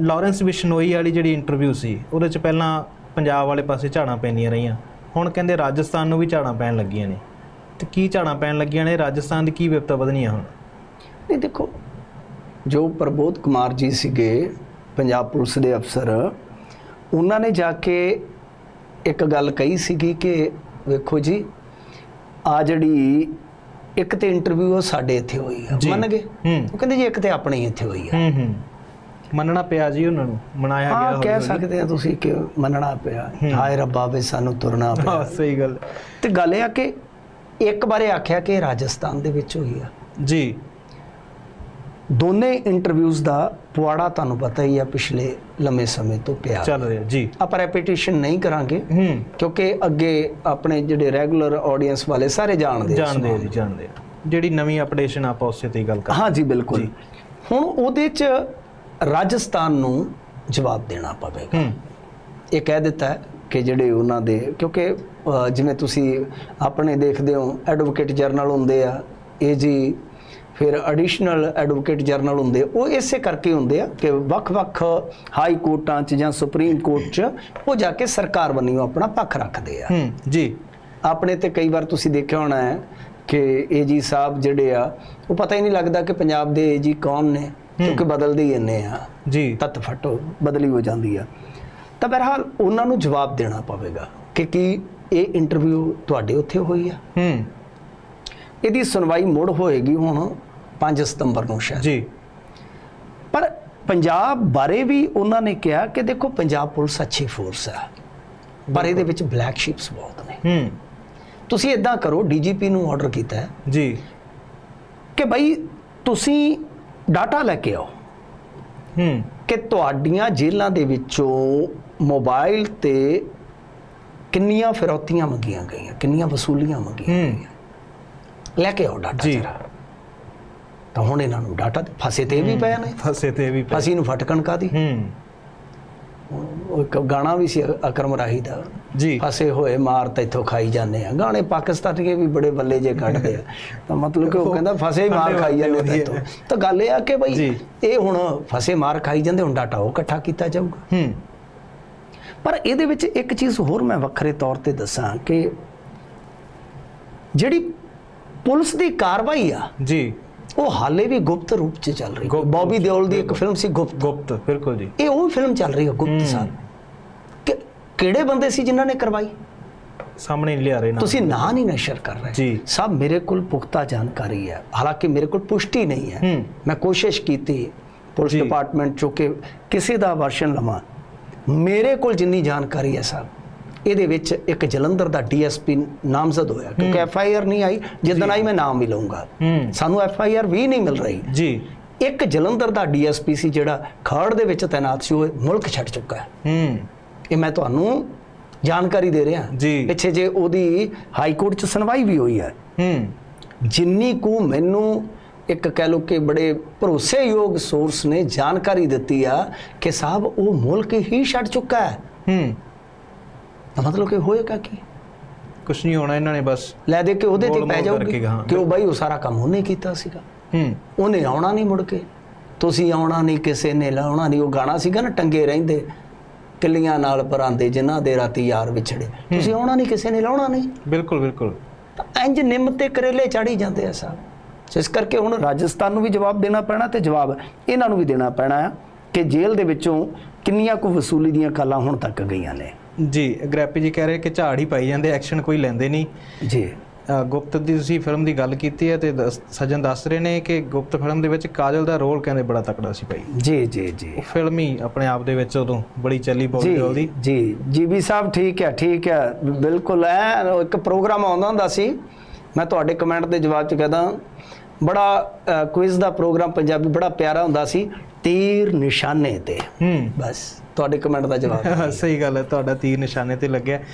Lawrence Bishnoi ਵਾਲੀ ਜਿਹੜੀ interview ਸੀ ਉਹਦੇ ਚ ਪਹਿਲਾਂ ਪੰਜਾਬ ਵਾਲੇ ਪਾਸੇ ਝਾੜਾਂ ਪੈਂਦੀਆਂ ਰਹੀਆਂ। ਹੁਣ ਕਹਿੰਦੇ ਰਾਜਸਥਾਨ ਨੂੰ ਵੀ ਝਾੜਾਂ ਪੈਣ ਲੱਗੀਆਂ ਨੇ। ਤੇ ਕੀ ਝਾੜਾਂ ਪੈਣ ਲੱਗੀਆਂ ਨੇ? ਰਾਜਸਥਾਨ ਦੀ ਕੀ ਵਿਪਤਾ ਵਧਣੀ ਹੁਣ? ਨਹੀਂ ਦੇਖੋ ਜੋ ਪ੍ਰਬੋਧ ਕੁਮਾਰ ਜੀ ਸੀਗੇ ਪੰਜਾਬ ਪੁਲਿਸ ਦੇ ਅਫਸਰ ਉਹਨਾਂ ਨੇ ਜਾ ਕੇ ਇੱਕ ਗੱਲ ਕਹੀ ਸੀਗੀ ਕਿ ਵੇਖੋ ਜੀ ਆ ਜਿਹੜੀ ਇੱਕ ਤੇ ਇੰਟਰਵਿਊ ਸਾਡੇ ਇੱਥੇ ਹੋਈ ਆ ਜੀ। ਮੰਨ ਗਏ? ਹੂੰ। ਉਹ ਕਹਿੰਦੇ ਜੀ ਇੱਕ ਤੇ ਆਪਣੇ ਹੀ ਇੱਥੇ ਹੋਈ ਆ। ਹੂੰ ਹੂੰ। ਮੰਨਣਾ ਪਿਆ ਜੀ ਉਹਨਾਂ ਨੂੰ ਮਨਾਇਆ ਗਿਆ ਹਾਂ ਕਹਿ। ਸਕਦੇ ਆ ਤੁਸੀਂ ਕਿ ਮੰਨਣਾ ਪਿਆ। ਹਾਏ ਰੱਬਾ ਵੇ ਸਾਨੂੰ ਤੁਰਨਾ ਪਿਆ। ਹਾਂ ਸਹੀ ਗੱਲ। ਤੇ ਗੱਲ ਇਹ ਆ ਕਿ ਇੱਕ ਬਾਰੇ ਆਖਿਆ ਕਿ ਰਾਜਸਥਾਨ ਦੇ ਵਿੱਚ ਹੋਈ ਆ। ਜੀ। ਦੋਨੇ ਇੰਟਰਵਿਊਜ਼ ਦਾ ਪੁਆੜਾ ਤੁਹਾਨੂੰ ਪਤਾ ਹੀ ਆ ਪਿਛਲੇ ਲੰਮੇ ਸਮੇਂ ਤੋਂ ਪਿਆ। ਚੱਲ ਰਿਹਾ ਜੀ। ਆਪਾਂ ਰੈਪੀਟੀਸ਼ਨ ਨਹੀਂ ਕਰਾਂਗੇ ਹੂੰ। ਕਿਉਂਕਿ ਅੱਗੇ ਆਪਣੇ ਜਿਹੜੇ ਰੈਗੂਲਰ ਆਡੀਅנס ਵਾਲੇ ਸਾਰੇ ਜਾਣਦੇ ਆ ਜਾਣਦੇ ਆ ਜੀ ਜਾਣਦੇ ਆ। ਜਿਹੜੀ ਨਵੀਂ ਅਪਡੇਸ਼ਨ ਆਪਾਂ ਉਸੇ ਤੇ ਹੀ ਗੱਲ ਕਰ ਹਾਂ। ਜੀ ਬਿਲਕੁਲ। ਹੁਣ ਉਹਦੇ ਚ ਰਾਜਸਥਾਨ ਨੂੰ ਜਵਾਬ ਦੇਣਾ ਪਵੇਗਾ। ਇਹ ਕਹਿ ਦਿੱਤਾ ਹੈ ਕਿ ਜਿਹੜੇ ਉਹਨਾਂ ਦੇ ਕਿਉਂਕਿ ਜਿਵੇਂ ਤੁਸੀਂ ਆਪਣੇ ਦੇਖਦੇ ਹੋ ਐਡਵੋਕੇਟ ਜਰਨਲ ਹੁੰਦੇ ਆ ਇਹ ਜੀ ਫਿਰ ਐਡੀਸ਼ਨਲ ਐਡਵੋਕੇਟ ਜਰਨਲ ਹੁੰਦੇ ਉਹ ਇਸੇ ਕਰਕੇ ਹੁੰਦੇ ਆ ਕਿ ਵੱਖ-ਵੱਖ ਹਾਈ ਕੋਰਟਾਂ 'ਚ ਜਾਂ ਸੁਪਰੀਮ ਕੋਰਟ 'ਚ ਉਹ ਜਾ ਕੇ ਸਰਕਾਰ ਬੰਨਿਓ ਆਪਣਾ ਪੱਖ ਰੱਖਦੇ ਆ। ਜੀ। ਆਪਣੇ ਤੇ ਕਈ ਵਾਰ ਤੁਸੀਂ ਦੇਖਿਆ ਹੋਣਾ ਹੈ ਕਿ ਏਜੀ ਸਾਹਿਬ ਜਿਹੜੇ ਆ ਉਹ ਪਤਾ ਹੀ ਨਹੀਂ ਲੱਗਦਾ ਕਿ ਪੰਜਾਬ ਦੇ ਏਜੀ ਕੌਣ ਨੇ। ਕਿਉਂਕਿ ਬਦਲਦੇ ਇੰਨੇ ਆ ਜੀ। ਤਤ ਫਟੋ ਬਦਲੀ ਹੋ ਜਾਂਦੀ ਆ। ਤਾਂ ਬਹਰਹਾਲ ਉਹਨਾਂ ਨੂੰ ਜਵਾਬ ਦੇਣਾ ਪਵੇਗਾ ਕਿ ਕੀ ਇਹ ਇੰਟਰਵਿਊ ਤੁਹਾਡੇ ਉੱਥੇ ਹੋਈ ਆ? ਹੂੰ। ਇਹਦੀ ਸੁਣਵਾਈ ਮੁੜ ਹੋਏਗੀ ਹੁਣ 5 ਸਤੰਬਰ ਨੂੰ ਸ਼ਾਇਦ। ਜੀ। ਪਰ ਪੰਜਾਬ ਬਾਰੇ ਵੀ ਉਹਨਾਂ ਨੇ ਕਿਹਾ ਕਿ ਦੇਖੋ ਪੰਜਾਬ ਪੁਲਿਸ ਅੱਛੀ ਫੋਰਸ ਹੈ ਪਰ ਇਹਦੇ ਵਿੱਚ ਬਲੈਕ ਸ਼ਿਪਸ ਬਹੁਤ ਨੇ। ਹੂੰ। ਤੁਸੀਂ ਇਦਾਂ ਕਰੋ ਡੀਜੀਪੀ ਨੂੰ ਆਰਡਰ ਕੀਤਾ ਹੈ। ਜੀ। ਕਿ ਭਾਈ ਤੁਸੀਂ ਡਾਟਾ ਲੈ ਕੇ ਆਓ। ਹੂੰ। ਕਿ ਤੁਹਾਡੀਆਂ ਜੇਲ੍ਹਾਂ ਦੇ ਵਿੱਚੋਂ ਮੋਬਾਈਲ ਤੇ ਕਿੰਨੀਆਂ ਫਿਰੌਤੀਆਂ ਮੰਗੀਆਂ ਗਈਆਂ ਕਿੰਨੀਆਂ ਵਸੂਲੀਆਂ ਮੰਗੀਆਂ ਹੂੰ। ਗਈਆਂ। ਲੈ ਕੇ ਆਓ ਡਾਟਾ ਜੀ। ਤਾਂ ਹੁਣ ਇਹਨਾਂ ਨੂੰ ਡਾਟਾ ਫਸੇ ਤੇ ਵੀ ਪਏ ਨੇ। ਫਸੇ ਤੇ ਵੀ ਪਏ। ਫਸੀ ਨੂੰ ਫਟਕਣ ਕਾਦੀ ਹੂੰ। ਇੱਕ ਗਾਣਾ ਵੀ ਸੀ ਅਕਰਮ ਰਾਹੀ ਦਾ। ਜੀ। ਫਸੇ ਹੋਏ ਮਾਰ ਤਾਂ ਇੱਥੋਂ ਖਾਈ ਜਾਂਦੇ ਆ। ਗਾਣੇ ਪਾਕਿਸਤਾਨੀਏ ਵੀ ਬੜੇ ਬੱਲੇ ਜੇ ਕੱਢਦੇ ਆ। ਤਾਂ ਮਤਲਬ ਕਿ ਉਹ ਕਹਿੰਦਾ ਫਸੇ ਹੀ ਮਾਰ ਖਾਈ ਜਾਂਦੇ ਤੇ ਇੱਥੋਂ। ਤਾਂ ਗੱਲ ਇਹ ਆ ਕਿ ਜੀ। ਇਹ ਹੁਣ ਫਸੇ ਮਾਰ ਖਾਈ ਜਾਂਦੇ ਹੁਣ ਡਾਟਾ ਉਹ ਇਕੱਠਾ ਕੀਤਾ ਜਾਊਗਾ। ਹੂੰ। ਪਰ ਇਹਦੇ ਵਿੱਚ ਇੱਕ ਚੀਜ਼ ਹੋਰ ਮੈਂ ਵੱਖਰੇ ਤੌਰ ਤੇ ਦੱਸਾਂ ਕਿ ਜਿਹੜੀ ਪੁਲਿਸ ਦੀ ਕਾਰਵਾਈ ਆ ਜੀ। ਉਹ ਹਾਲੇ ਵੀ ਗੁਪਤ ਰੂਪ 'ਚ ਚੱਲ ਰਹੀ ਹੈ। ਬੌਬੀ ਦਿਓਲ ਦੀ ਇੱਕ ਫਿਲਮ ਸੀ ਗੁਪਤ। ਗੁਪਤ ਬਿਲਕੁਲ ਜੀ। ਇਹ ਉਹ ਫਿਲਮ ਚੱਲ ਰਹੀ ਹੈ ਗੁਪਤ। ਸਾਹਿਬ ਕਿ ਕਿਹੜੇ ਬੰਦੇ ਸੀ ਜਿਨ੍ਹਾਂ ਨੇ ਕਰਵਾਈ? ਸਾਹਮਣੇ ਨਹੀਂ ਲਿਆ ਰਹੇ ਨਾ। ਤੁਸੀਂ ਨਾਂ ਨਹੀਂ ਨਸ਼ਰ ਕਰ ਰਹੇ। ਜੀ। ਸਭ ਮੇਰੇ ਕੋਲ ਪੁਖਤਾ ਜਾਣਕਾਰੀ ਹੈ। ਹਾਲਾਂਕਿ ਮੇਰੇ ਕੋਲ ਪੁਸ਼ਟੀ ਨਹੀਂ ਹੈ। ਮੈਂ ਕੋਸ਼ਿਸ਼ ਕੀਤੀ ਪੁਲਿਸ। ਡਿਪਾਰਟਮੈਂਟ ਚੋਂ ਕਿ ਕਿਸੇ ਦਾ ਵਰਸ਼ਨ ਲਵਾਂ। ਮੇਰੇ ਕੋਲ ਜਿੰਨੀ ਜਾਣਕਾਰੀ ਹੈ ਸਰ ਇਹਦੇ ਵਿੱਚ ਇੱਕ ਜਲੰਧਰ ਦਾ ਡੀਐਸਪੀ ਨਾਮਜ਼ਦ ਹੋਇਆ ਕਿਉਂਕਿ ਐਫ ਆਈ ਆਰ ਨਹੀਂ ਆਈ ਜਿੱਦਣ ਆਈ ਮੈਂ ਨਾਮ ਵੀ ਲਵਾਂਗਾ ਹੂੰ। ਸਾਨੂੰ ਐਫ ਆਈ ਆਰ ਵੀ ਨਹੀਂ ਮਿਲ ਰਹੀ। ਜੀ। ਇੱਕ ਜਲੰਧਰ ਦਾ ਡੀਐਸਪੀ ਸੀ ਜਿਹੜਾ ਖਰੜ ਦੇ ਵਿੱਚ ਤਾਇਨਾਤ ਸੀ ਉਹ ਮੁਲਕ ਛੱਡ ਚੁੱਕਾ ਹੈ। ਹੂੰ। ਇਹ ਮੈਂ ਤੁਹਾਨੂੰ ਜਾਣਕਾਰੀ ਦੇ ਰਿਹਾ। ਜੀ। ਪਿੱਛੇ ਜੇ ਉਹਦੀ ਹਾਈ ਕੋਰਟ 'ਚ ਸੁਣਵਾਈ ਵੀ ਹੋਈ ਹੈ। ਹੂੰ। ਜਿੰਨੀ ਕੁ ਮੈਨੂੰ ਇੱਕ ਕਹਿ ਲੋ ਕਿ ਬੜੇ ਭਰੋਸੇਯੋਗ ਸੋਰਸ ਨੇ ਜਾਣਕਾਰੀ ਦਿੱਤੀ ਆ ਕਿ ਸਾਹਿਬ ਉਹ ਮੁਲਕ ਹੀ ਛੱਡ ਚੁੱਕਾ ਹੈ। ਹੂੰ। ਤਾਂ ਮਤਲਬ ਕਿ ਹੋਏਗਾ ਕੀ? ਕੁਛ ਨਹੀਂ ਹੋਣਾ ਇਹਨਾਂ ਨੇ ਬਸ। ਲੈ ਦੇ ਕੇ ਉਹਦੇ ਤੇ ਪੈ ਜਾਊਗੀ। ਕਿ ਉਹ ਬਾਈ ਉਹ ਸਾਰਾ ਕੰਮ ਉਹਨੇ ਕੀਤਾ ਸੀਗਾ। ਹੂੰ। ਉਹਨੇ ਆਉਣਾ ਨਹੀਂ ਮੁੜ ਕੇ। ਤੁਸੀਂ ਆਉਣਾ ਨਹੀਂ ਕਿਸੇ ਨੇ ਲਾਉਣਾ ਨਹੀਂ। ਉਹ ਗਾਣਾ ਸੀਗਾ ਨਾ ਟੰਗੇ ਰਹਿੰਦੇ। ਕਿੱਲੀਆਂ ਨਾਲ ਪਰਾਂਦੇ ਜਿਨ੍ਹਾਂ ਦੇ ਰਾਤੀ ਯਾਰ ਵਿਛੜੇ। ਤੁਸੀਂ ਆਉਣਾ ਨਹੀਂ ਕਿਸੇ ਨੇ ਲਾਉਣਾ ਨਹੀਂ। ਬਿਲਕੁਲ ਬਿਲਕੁਲ। ਇੰਜ ਨਿੰਮ ਤੇ ਕਰੇਲੇ ਚਾੜੀ ਜਾਂਦੇ ਆ ਸਭ। ਸੋ ਇਸ ਕਰਕੇ ਹੁਣ ਰਾਜਸਥਾਨ ਨੂੰ ਵੀ ਜਵਾਬ ਦੇਣਾ ਪੈਣਾ ਤੇ ਜਵਾਬ ਇਹਨਾਂ ਨੂੰ ਵੀ ਦੇਣਾ ਪੈਣਾ ਆ ਕਿ ਜੇਲ੍ਹ ਦੇ ਵਿੱਚੋਂ ਕਿੰਨੀਆਂ ਕੁ ਵਸੂਲੀ ਦੀਆਂ ਕਾਲਾਂ ਹੁਣ ਤੱਕ ਗਈਆਂ ਨੇ। ਜੀ ਗ੍ਰੈਪੀ ਜੀ ਕਹਿ ਰਹੇ ਕਿ ਝਾੜ ਹੀ ਪਾਈ ਜਾਂਦੇ ਐਕਸ਼ਨ ਕੋਈ ਲੈਂਦੇ ਨਹੀਂ। ਜੀ। ਗੁਪਤ ਦੀ ਤੁਸੀਂ ਫਿਲਮ ਦੀ ਗੱਲ ਕੀਤੀ ਹੈ ਤੇ ਸੱਜਣ ਦੱਸ ਰਹੇ ਨੇ ਕਿ ਗੁਪਤ ਫਿਲਮ ਦੇ ਵਿੱਚ ਕਾਜਲ ਦਾ ਰੋਲ ਕਹਿੰਦੇ ਬੜਾ ਤਕੜਾ ਸੀ ਭਾਈ। ਜੀ ਜੀ ਜੀ। ਫਿਲਮ ਹੀ ਆਪਣੇ ਆਪ ਦੇ ਵਿੱਚ ਉਦੋਂ ਬੜੀ ਚੱਲੀ ਬੋਲੀ ਜੀ ਉਹਦੀ ਜੀ। ਜੀਬੀ ਸਾਹਿਬ ਠੀਕ ਹੈ ਠੀਕ ਹੈ। ਬਿਲਕੁਲ ਐ ਇੱਕ ਪ੍ਰੋਗਰਾਮ ਆਉਂਦਾ ਹੁੰਦਾ ਸੀ। ਮੈਂ ਤੁਹਾਡੇ ਕਮੈਂਟ ਦੇ ਜਵਾਬ ਚ ਕਹਦਾ ਬੜਾ ਕੁਇਜ਼ ਦਾ ਪ੍ਰੋਗਰਾਮ ਪੰਜਾਬੀ ਬੜਾ ਪਿਆਰਾ ਹੁੰਦਾ ਸੀ ਤੀਰ ਨਿਸ਼ਾਨੇ ਤੇ। ਹੂੰ। ਬਸ ਤੁਹਾਡੇ ਕਮੈਂਟ ਦਾ ਜਵਾਬ। ਸਹੀ ਗੱਲ ਹੈ ਤੁਹਾਡਾ ਤੀਰ ਨਿਸ਼ਾਨੇ ਤੇ ਲੱਗਿਆ।